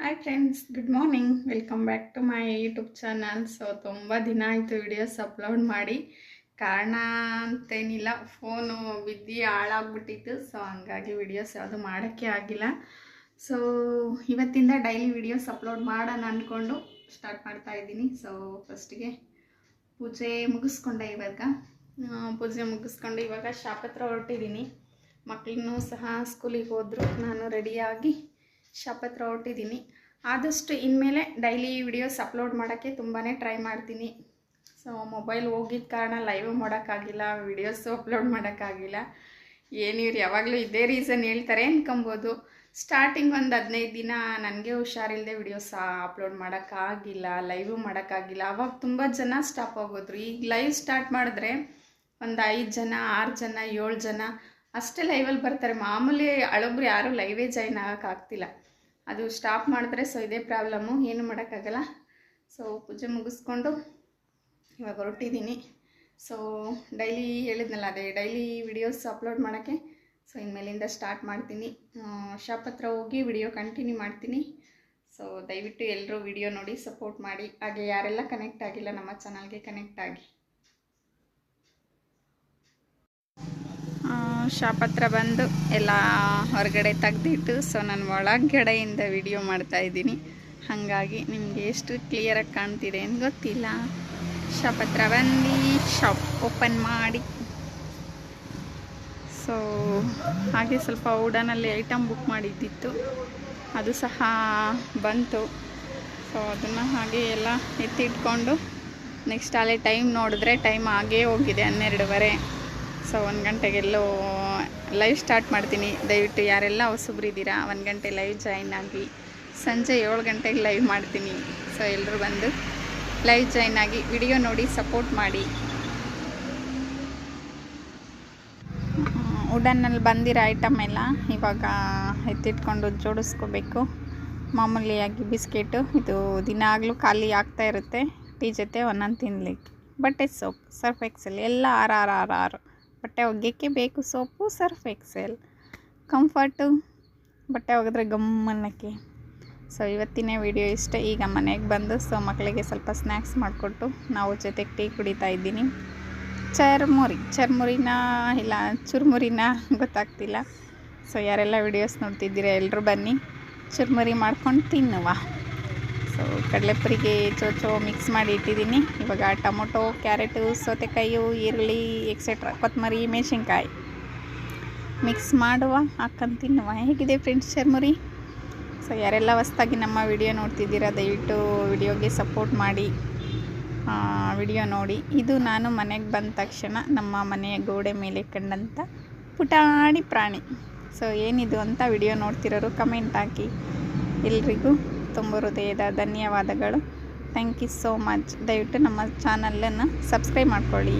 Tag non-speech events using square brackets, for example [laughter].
Hi friends good morning welcome back to my YouTube channel so ತುಂಬ ದಿನ ಆಯಿತು videos upload ಮಾಡಿ. ಕಾರಣ ಅಂತೇನಿಲ್ಲ ಫೋನು ಬಿದ್ದು ಹಾಳಾಗ್ಬಿಟ್ಟಿತ್ತು. ಸೊ ಹಂಗಾಗಿ ವಿಡಿಯೋಸ್ ಯಾವುದು ಮಾಡೋಕ್ಕೆ ಆಗಿಲ್ಲ. ಸೊ ಇವತ್ತಿಂದ ಡೈಲಿ ವಿಡಿಯೋಸ್ ಅಪ್ಲೋಡ್ ಮಾಡೋಣ ಅಂದ್ಕೊಂಡು ಸ್ಟಾರ್ಟ್ ಮಾಡ್ತಾ ಇದ್ದೀನಿ. ಸೊ ಫಸ್ಟಿಗೆ ಪೂಜೆ ಮುಗಿಸ್ಕೊಂಡೆ ಇವಾಗ. ಪೂಜೆ ಮುಗಿಸ್ಕೊಂಡು ಇವಾಗ ಶಾಪತ್ರ ಹೊರಟಿದ್ದೀನಿ. ಮಕ್ಕಳನ್ನೂ ಸಹ ಸ್ಕೂಲಿಗೆ ಹೋದರು. ನಾನು ರೆಡಿಯಾಗಿ ಶಾಪ್ ಹತ್ರ ಹೊರಟಿದ್ದೀನಿ. ಆದಷ್ಟು ಇನ್ಮೇಲೆ ಡೈಲಿ ವಿಡಿಯೋಸ್ ಅಪ್ಲೋಡ್ ಮಾಡೋಕ್ಕೆ ತುಂಬಾ ಟ್ರೈ ಮಾಡ್ತೀನಿ. ಸೊ ಮೊಬೈಲ್ ಹೋಗಿದ್ದ ಕಾರಣ ಲೈವ್ ಮಾಡೋಕ್ಕಾಗಿಲ್ಲ ವಿಡಿಯೋಸು ಅಪ್ಲೋಡ್ ಮಾಡೋಕ್ಕಾಗಿಲ್ಲ. ಏನು ಇವ್ರು ಯಾವಾಗಲೂ ಇದೇ ರೀಸನ್ ಹೇಳ್ತಾರೆ ಅನ್ಕೊಬೋದು. ಸ್ಟಾರ್ಟಿಂಗ್ ಒಂದು ಹದಿನೈದು ದಿನ ನನಗೆ ಹುಷಾರಿಲ್ಲದೆ ವಿಡಿಯೋಸ್ ಅಪ್ಲೋಡ್ ಮಾಡೋಕ್ಕಾಗಿಲ್ಲ ಲೈವು ಮಾಡೋಕ್ಕಾಗಿಲ್ಲ. ಅವಾಗ ತುಂಬ ಜನ ಸ್ಟಾಪ್ ಆಗೋದ್ರು. ಈಗ ಲೈವ್ ಸ್ಟಾರ್ಟ್ ಮಾಡಿದ್ರೆ ಒಂದು ಐದು ಜನ, ಆರು ಜನ, ಏಳು ಜನ ಅಷ್ಟೇ ಲೈವಲ್ಲಿ ಬರ್ತಾರೆ. ಮಾಮೂಲಿ ಅಳೊಬ್ರು ಯಾರೂ ಲೈವೇ ಜಾಯ್ನ್ ಆಗೋಕ್ಕಾಗ್ತಿಲ್ಲ ಅದು ಸ್ಟಾಪ್ ಮಾಡಿದ್ರೆ ಸೊ ಇದೇ ಪ್ರಾಬ್ಲಮ್ಮು ಏನು ಮಾಡೋಕ್ಕಾಗಲ್ಲ. ಸೊ ಪೂಜೆ ಮುಗಿಸ್ಕೊಂಡು ಇವಾಗ ಹೊರಟಿದ್ದೀನಿ. ಸೊ ಡೈಲಿ ಹೇಳಿದ್ನಲ್ಲ ಅದೇ ಡೈಲಿ ವಿಡಿಯೋಸ್ ಅಪ್ಲೋಡ್ ಮಾಡೋಕ್ಕೆ. ಸೊ ಇನ್ಮೇಲಿಂದ ಸ್ಟಾರ್ಟ್ ಮಾಡ್ತೀನಿ. ಶಾಪ್ ಹತ್ರ ಹೋಗಿ ವಿಡಿಯೋ ಕಂಟಿನ್ಯೂ ಮಾಡ್ತೀನಿ. ಸೊ ದಯವಿಟ್ಟು ಎಲ್ಲರೂ ವಿಡಿಯೋ ನೋಡಿ ಸಪೋರ್ಟ್ ಮಾಡಿ. ಹಾಗೆ ಯಾರೆಲ್ಲ ಕನೆಕ್ಟ್ ಆಗಿಲ್ಲ ನಮ್ಮ ಚಾನಲ್ಗೆ ಕನೆಕ್ಟ್ ಆಗಿ. ಶಾಪ್ ಹತ್ರ ಬಂದು ಎಲ್ಲ ಹೊರಗಡೆ ತೆಗ್ದಿಟ್ಟು ಸೊ ನಾನು ಒಳಗಡೆಯಿಂದ ವಿಡಿಯೋ ಮಾಡ್ತಾ ಇದ್ದೀನಿ. ಹಾಗಾಗಿ ನಿಮಗೆ ಎಷ್ಟು ಕ್ಲಿಯರಾಗಿ ಕಾಣ್ತಿದೆ ಅಂತ ಗೊತ್ತಿಲ್ಲ. ಶಾಪ್ ಹತ್ರ ಬಂದು ಶಾಪ್ ಓಪನ್ ಮಾಡಿ. ಸೊ ಹಾಗೆ ಸ್ವಲ್ಪ ಊಡನಲ್ಲಿ ಐಟಮ್ ಬುಕ್ ಮಾಡಿದ್ದಿತ್ತು. ಅದು ಸಹ ಬಂತು. ಸೊ ಅದನ್ನು ಹಾಗೆ ಎಲ್ಲ ಎತ್ತಿಟ್ಕೊಂಡು ನೆಕ್ಸ್ಟ್ ಅಲ್ಲೇ ಟೈಮ್ ನೋಡಿದ್ರೆ ಟೈಮ್ ಆಗೇ ಹೋಗಿದೆ ಹನ್ನೆರಡುವರೆ. ಸೊ ಒಂದು ಗಂಟೆಗೆಲ್ಲೋ ಲೈವ್ ಸ್ಟಾರ್ಟ್ ಮಾಡ್ತೀನಿ. ದಯವಿಟ್ಟು ಯಾರೆಲ್ಲ ಹೊಸಬ್ರಿದ್ದೀರಾ ಒಂದು ಗಂಟೆ ಲೈವ್ ಜಾಯಿನ್ ಆಗಿ, ಸಂಜೆ ಏಳು ಗಂಟೆಗೆ ಲೈವ್ ಮಾಡ್ತೀನಿ. ಸೊ ಎಲ್ಲರೂ ಬಂದು ಲೈವ್ ಜಾಯಿನ್ ಆಗಿ ವಿಡಿಯೋ ನೋಡಿ ಸಪೋರ್ಟ್ ಮಾಡಿ. ವುಡನ್ನಲ್ಲಿ ಬಂದಿರೋ ಐಟಮ್ ಎಲ್ಲ ಇವಾಗ ಎತ್ತಿಟ್ಕೊಂಡು ಜೋಡಿಸ್ಕೋಬೇಕು. ಮಾಮೂಲಿಯಾಗಿ ಬಿಸ್ಕೆಟು. ಇದು ದಿನಾಗಲೂ ಖಾಲಿ ಆಗ್ತಾ ಇರುತ್ತೆ. ಟೀ ಜೊತೆ ಒಂದೊಂದು ತಿನ್ಲಿಕ್ಕೆ. ಬಟ್ಟೆ ಸೋಪ್ ಸರ್ಫ್ ಎಕ್ಸೆಲ್ ಎಲ್ಲ ಆರ್ ಆರ್ ಆರ್ ಆರ್. ಬಟ್ಟೆ ಒಗೆಯೋಕ್ಕೆ ಬೇಕು ಸೋಪು, ಸರ್ಫ್ ಎಕ್ಸೆಲ್, ಕಂಫರ್ಟು, ಬಟ್ಟೆ ಒಗೆದ್ರೆ ಗಮ್ಮನ್ನಕ್ಕೆ ಸೊ ಇವತ್ತಿನ ವಿಡಿಯೋ ಇಷ್ಟ. ಈಗ ಮನೆಗೆ ಬಂದು ಸೊ ಮಕ್ಕಳಿಗೆ ಸ್ವಲ್ಪ ಸ್ನ್ಯಾಕ್ಸ್ ಮಾಡಿಕೊಟ್ಟು ನಾವು ಜೊತೆಗೆ ಟೀ ಕುಡಿತಾ ಇದ್ದೀನಿ. ಚರ್ಮುರಿ, ಚರ್ಮುರಿನ ಇಲ್ಲ, ಚುರ್ಮುರಿನ [laughs] ಗೊತ್ತಾಗ್ತಿಲ್ಲ. ಸೊ ಯಾರೆಲ್ಲ ವಿಡಿಯೋಸ್ ನೋಡ್ತಿದ್ದೀರಾ ಎಲ್ಲರೂ ಬನ್ನಿ. ಚುರ್ಮುರಿ ಮಾಡ್ಕೊಂಡು ತಿನ್ನುವ. ಸೊ ಕಡಲೆಪುರಿಗೆ ಚೋಚೋ ಮಿಕ್ಸ್ ಮಾಡಿ ಇಟ್ಟಿದ್ದೀನಿ. ಇವಾಗ ಟೊಮೊಟೊ, ಕ್ಯಾರೆಟು, ಸೌತೆಕಾಯಿ, ಈರುಳ್ಳಿ ಎಕ್ಸೆಟ್ರಾ ಕೊತ್ತಂಬರಿ ಮೆಣಸಿನ್ಕಾಯಿ. ಮಿಕ್ಸ್ ಮಾಡುವ, ಹಾಕೊಂಡು ತಿನ್ನುವ. ಹೇಗಿದೆ ಫ್ರೆಂಡ್ಸ್ ಚರ್ಮುರಿ? ಸೊ ಯಾರೆಲ್ಲ ಹೊಸ್ದಾಗಿ ನಮ್ಮ ವಿಡಿಯೋ ನೋಡ್ತಿದ್ದೀರಾ, ದಯವಿಟ್ಟು ವಿಡಿಯೋಗೆ ಸಪೋರ್ಟ್ ಮಾಡಿ. ವಿಡಿಯೋ ನೋಡಿ. ಇದು ನಾನು ಮನೆಗೆ ಬಂದ ತಕ್ಷಣ ನಮ್ಮ ಮನೆಯ ಗೋಡೆ ಮೇಲೆ ಕಂಡಂಥ ಪುಟಾಣಿ ಪ್ರಾಣಿ. ಸೊ ಏನಿದು ಅಂತ ವಿಡಿಯೋ ನೋಡ್ತಿರೋರು ಕಮೆಂಟ್ ಹಾಕಿ. ಎಲ್ರಿಗೂ ತುಂಬ ಹೃದಯದ ಧನ್ಯವಾದಗಳು. ಥ್ಯಾಂಕ್ ಯು ಸೋ ಮಚ್ ದಯವಿಟ್ಟು ನಮ್ಮ ಚಾನಲನ್ನು ಸಬ್ಸ್ಕ್ರೈಬ್ ಮಾಡ್ಕೊಳ್ಳಿ.